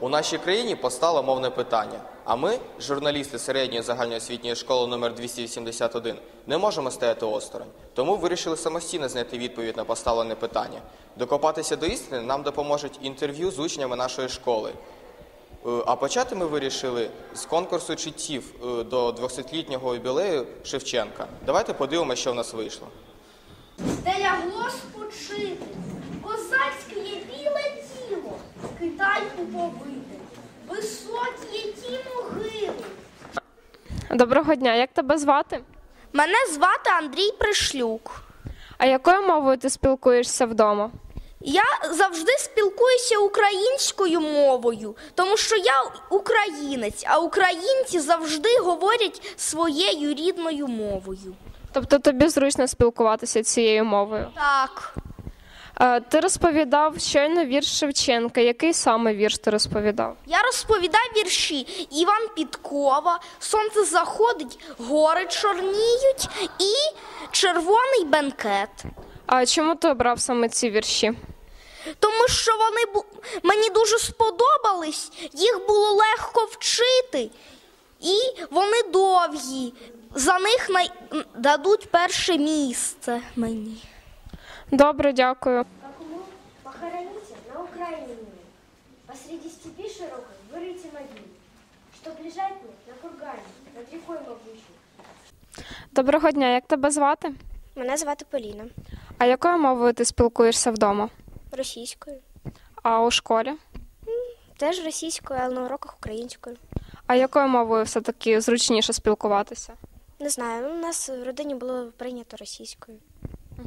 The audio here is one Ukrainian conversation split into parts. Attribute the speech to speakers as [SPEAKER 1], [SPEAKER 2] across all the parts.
[SPEAKER 1] У нашій країні постало мовне питання, а ми, журналісти середньої загальноосвітньої школи номер 281, не можемо стояти осторонь. Тому вирішили самостійно знайти відповідь на поставлене питання. Докопатися до істини нам допоможуть інтерв'ю з учнями нашої школи. Е, А почати ми вирішили з конкурсу читтів е, до 200-літнього юбілею Шевченка. Давайте подивимося, що в нас вийшло.
[SPEAKER 2] Де лягло спочити, козацьке Побите, високі ті могили.
[SPEAKER 3] Доброго дня, як тебе звати?
[SPEAKER 2] Мене звати Андрій Пришлюк.
[SPEAKER 3] А якою мовою ти спілкуєшся вдома?
[SPEAKER 2] Я завжди спілкуюся українською мовою, тому що я українець, а українці завжди говорять своєю рідною мовою.
[SPEAKER 3] Тобто тобі зручно спілкуватися цією мовою?
[SPEAKER 2] Так.
[SPEAKER 3] Е, Ти розповідав щойно вірш Шевченка. Який саме вірш ти розповідав?
[SPEAKER 2] Я розповідаю вірші Іван Підкова, Сонце заходить, гори чорніють і червоний бенкет.
[SPEAKER 3] А чому ти обрав саме ці вірші?
[SPEAKER 2] Тому що вони бу- мені дуже сподобались, їх було легко вчити, і вони довгі. За них най... дадуть перше місце мені.
[SPEAKER 3] Добре, дякую.
[SPEAKER 4] Умру, похороните на Украине. Посреди степи широкой вырыйте могилу, Чтоб лежать на кургане, над рекой могучей.
[SPEAKER 3] Доброго дня, як тебе звати?
[SPEAKER 4] Мене звати Поліна.
[SPEAKER 3] А якою мовою ти спілкуєшся вдома?
[SPEAKER 4] Російською.
[SPEAKER 3] А у школі?
[SPEAKER 4] Теж російською, але на уроках українською.
[SPEAKER 3] А якою мовою все-таки зручніше спілкуватися?
[SPEAKER 4] Не знаю, ну, у нас в родині було прийнято російською.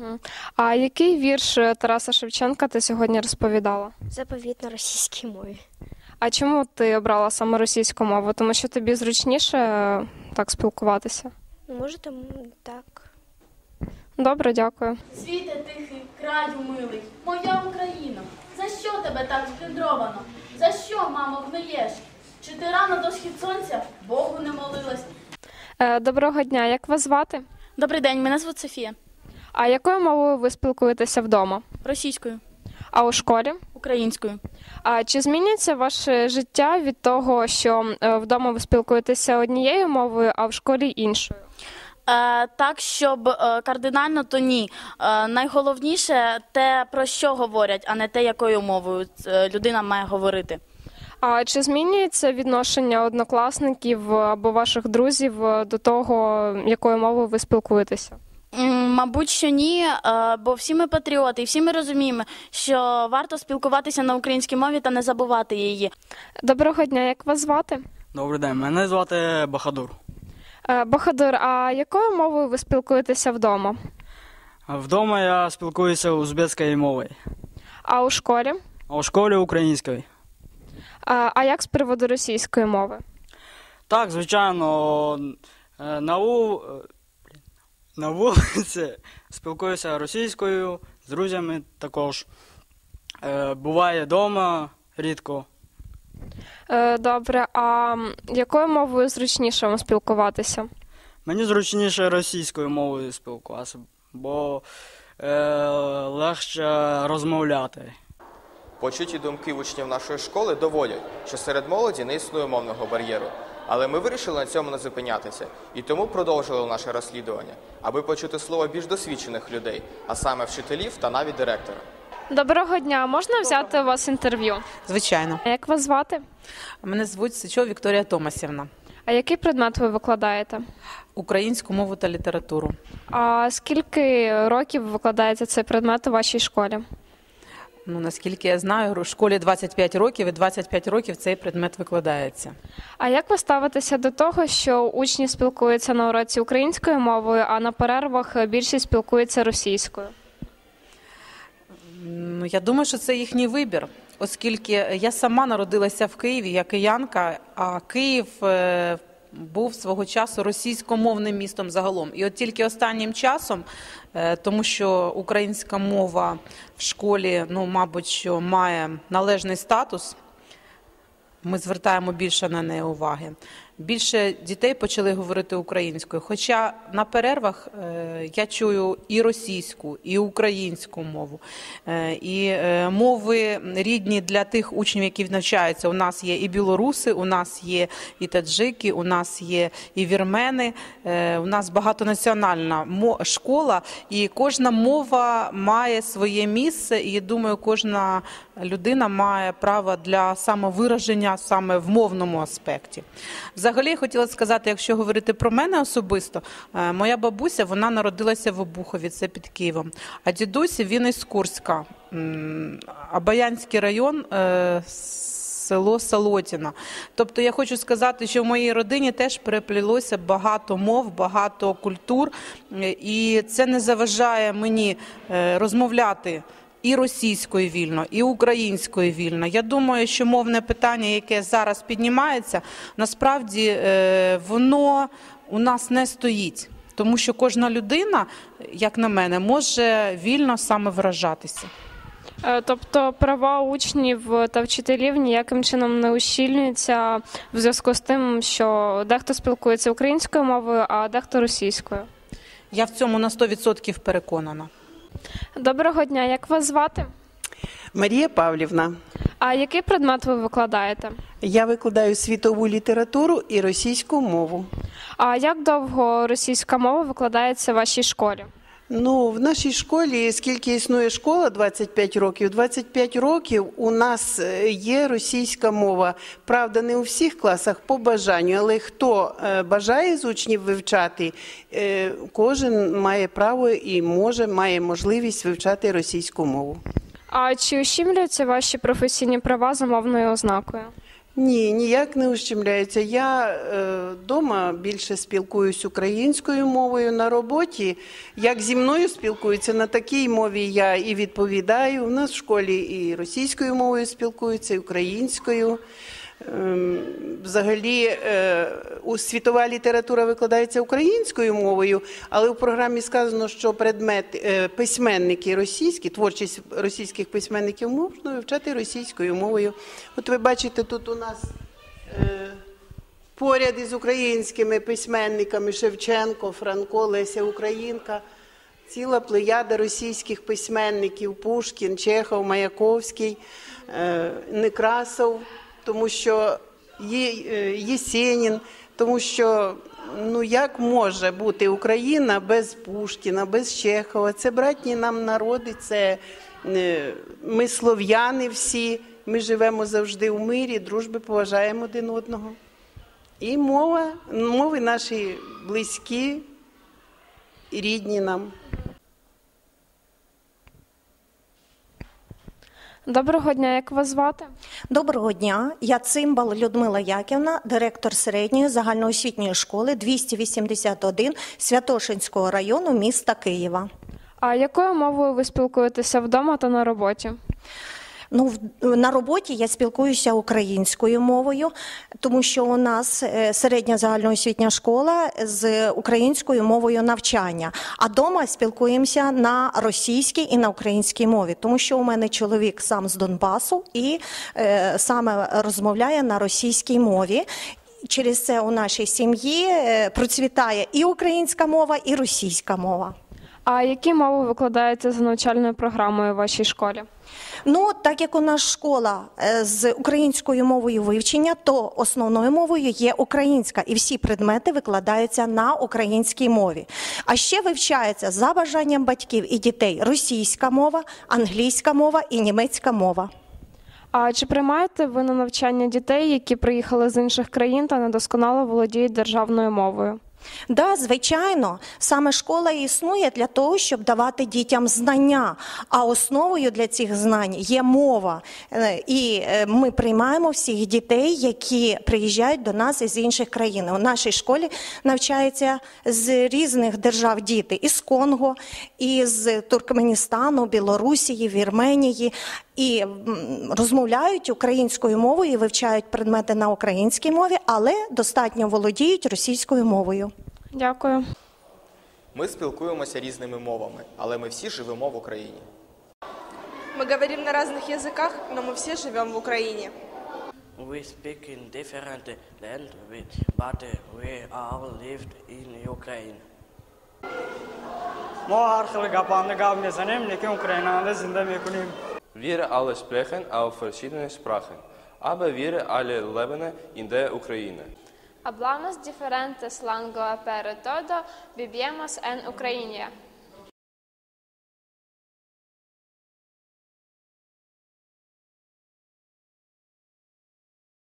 [SPEAKER 3] Угу. А який вірш е, Тараса Шевченка ти сьогодні розповідала?
[SPEAKER 4] Заповіт на російській мові.
[SPEAKER 3] А чому ти обрала саме російську мову? Тому що тобі зручніше е, так спілкуватися?
[SPEAKER 4] Ну, може, тому так.
[SPEAKER 3] Добре, дякую.
[SPEAKER 5] Світе тихий, краю милий, моя Україна, за що тебе так сплюндровано? За що, мамо, гниєш? Чи ти рано до схід сонця Богу не молилась?
[SPEAKER 3] Е, доброго дня, як вас звати?
[SPEAKER 5] Добрий день, мене звуть Софія.
[SPEAKER 3] А якою мовою ви спілкуєтеся вдома?
[SPEAKER 5] Російською,
[SPEAKER 3] А у школі?
[SPEAKER 5] українською.
[SPEAKER 3] А чи змінюється ваше життя від того, що е, вдома ви спілкуєтеся однією мовою, а в школі іншою?
[SPEAKER 5] Е, так, щоб е, кардинально, то ні. Е, найголовніше те, про що говорять, а не те, якою мовою е, людина має говорити.
[SPEAKER 3] А чи змінюється відношення однокласників або ваших друзів е, до того, якою мовою ви спілкуєтеся?
[SPEAKER 5] Мабуть, що ні, е, бо всі ми патріоти, і всі ми розуміємо, що варто спілкуватися на українській мові та не забувати її.
[SPEAKER 3] Доброго дня, як вас звати?
[SPEAKER 6] Добрий день, мене звати Бахадур.
[SPEAKER 3] Е, Бахадур, а якою мовою ви спілкуєтеся вдома?
[SPEAKER 6] Вдома я спілкуюся узбецькою мовою,
[SPEAKER 3] А у школі?
[SPEAKER 6] а у школі українською.
[SPEAKER 3] А, а як з приводу російської мови?
[SPEAKER 6] Так, звичайно, е, на, вулиці спілкуюся російською, з друзями також. Е, Буває вдома рідко.
[SPEAKER 3] Е, Добре, а якою мовою зручніше вам спілкуватися?
[SPEAKER 6] Мені зручніше російською мовою спілкуватися, бо е, легше розмовляти.
[SPEAKER 1] Почуті думки учнів нашої школи доводять, що серед молоді не існує мовного бар'єру. Але ми вирішили на цьому не зупинятися і тому продовжили наше розслідування, аби почути слово більш досвідчених людей, а саме вчителів та навіть директора.
[SPEAKER 3] Доброго дня, можна взяти у вас інтерв'ю?
[SPEAKER 7] Звичайно.
[SPEAKER 3] А Як вас звати?
[SPEAKER 7] Мене звуть Сичова Вікторія Томасівна.
[SPEAKER 3] А який предмет ви викладаєте?
[SPEAKER 7] Українську мову та літературу.
[SPEAKER 3] А скільки років викладається цей предмет у вашій школі?
[SPEAKER 7] Ну, наскільки я знаю, у школі 25 років і 25 років цей предмет викладається.
[SPEAKER 3] А як ви ставитеся до того, що учні спілкуються на уроці українською мовою, а на перервах більшість спілкуються російською?
[SPEAKER 7] Ну, я думаю, що це їхній вибір, оскільки я сама народилася в Києві, я киянка, а Київ е, був свого часу російськомовним містом загалом. І от тільки останнім часом, е, тому що українська мова в школі, ну, мабуть, що має належний статус. ми звертаємо більше на неї уваги. Більше дітей почали говорити українською. Хоча на перервах е, я чую і російську, і українську мову, е, і е, мови рідні для тих учнів, які навчаються. У нас є і білоруси, у нас є і таджики, у нас є і вірмени. У нас багатонаціональна школа, і кожна мова має своє місце. І думаю, кожна людина має право для самовираження саме в мовному аспекті. Взагалі, я хотіла сказати, якщо говорити про мене особисто, е, моя бабуся вона народилася в Обухові, це під Києвом. А дідусь він із Курська, м, Абаянський район. е, Село Солотіна. Тобто я хочу сказати, що в моїй родині теж переплілося багато мов, багато культур, е, і це не заважає мені розмовляти і російською вільно, і українською вільно. Я думаю, що мовне питання, яке зараз піднімається, насправді е, воно у нас не стоїть. Тому що кожна людина, як на мене, може вільно самовиражатися.
[SPEAKER 3] Е, Тобто права учнів та вчителів ніяким чином не ущільнюються в зв'язку з тим, що дехто спілкується українською мовою, а дехто російською.
[SPEAKER 7] Я в цьому на 100% переконана.
[SPEAKER 3] Доброго дня, як вас звати?
[SPEAKER 8] Марія Павлівна.
[SPEAKER 3] А який предмет ви викладаєте?
[SPEAKER 8] Я викладаю світову літературу і російську мову.
[SPEAKER 3] А як довго російська мова викладається в вашій школі?
[SPEAKER 8] Ну, в нашій школі, скільки існує школа, 25 років, 25 років у нас е, є російська мова. Правда, не у всіх класах по бажанню, але хто е, бажає з учнів вивчати, е, кожен має право і може, має можливість вивчати російську мову.
[SPEAKER 3] А чи ущемлюються ваші професійні права за мовною ознакою?
[SPEAKER 8] Ні, ніяк не ущемляється. Я вдома більше спілкуюсь українською мовою на роботі. Як зі мною спілкуються на такій мові, я і відповідаю. У нас в школі і російською мовою спілкуються, і українською. Ем, Взагалі, е, у світова література викладається українською мовою, але у програмі сказано, що предмет е, письменники російські, творчість російських письменників можна вивчати російською мовою. От ви бачите, тут у нас е, поряд із українськими письменниками Шевченко, Франко, Леся Українка. Ціла плеяда російських письменників Пушкін, Чехов, Маяковський, Некрасов, тому що є, е, Єсенін, тому що ну як може бути Україна без Пушкіна, без Чехова? Це братні нам народи, це е, ми слов'яни всі, ми живемо завжди у мирі, дружби, поважаємо один одного. І мова, мови наші близькі рідні нам.
[SPEAKER 3] Доброго дня, як вас звати?
[SPEAKER 9] Доброго дня. Я Цимбал Людмила Яківна, директор середньої загальноосвітньої школи 281 Святошинського району міста Києва.
[SPEAKER 3] А якою мовою ви спілкуєтеся вдома та на роботі?
[SPEAKER 9] Ну, на роботі я спілкуюся українською мовою, тому що у нас е, середня загальноосвітня школа з українською мовою навчання. А вдома спілкуємося на російській і на українській мові, тому що у мене чоловік сам з Донбасу і е, саме розмовляє на російській мові. Через це у нашій сім'ї е, процвітає і українська мова, і російська мова.
[SPEAKER 3] А які мови викладаються за навчальною програмою в вашій школі?
[SPEAKER 9] Ну, так як у нас школа е, з українською мовою вивчення, то основною мовою є українська, і всі предмети викладаються на українській мові. А ще вивчається за бажанням батьків і дітей російська мова, англійська мова і німецька мова.
[SPEAKER 3] А чи приймаєте ви на навчання дітей, які приїхали з інших країн та недосконало володіють державною мовою?
[SPEAKER 9] Да, звичайно, саме школа існує для того, щоб давати дітям знання. А основою для цих знань є мова. Е, І е, ми приймаємо всіх дітей, які приїжджають до нас із інших країн. У нашій школі навчаються з різних держав діти із Конго, із Туркменістану, Білорусії, Вірменії І м, розмовляють українською мовою і вивчають предмети на українській мові, але достатньо володіють російською мовою.
[SPEAKER 3] Дякую.
[SPEAKER 1] Ми спілкуємося різними мовами, але ми всі живемо в Україні.
[SPEAKER 10] Мы говорим на разных языках, но мы все живем в Украине. we speak in different languages, but we all lived in Ukraine.
[SPEAKER 6] ما هر خلق اپانده گاب نزنیم لیکن اوکراینانده زنده میکنیم
[SPEAKER 11] Wir alle sprechen auf verschiedene Sprachen, aber wir alle leben in der Ukraine.
[SPEAKER 3] Hablamos diferentes lengua, pero todo vivimos en Ucrania.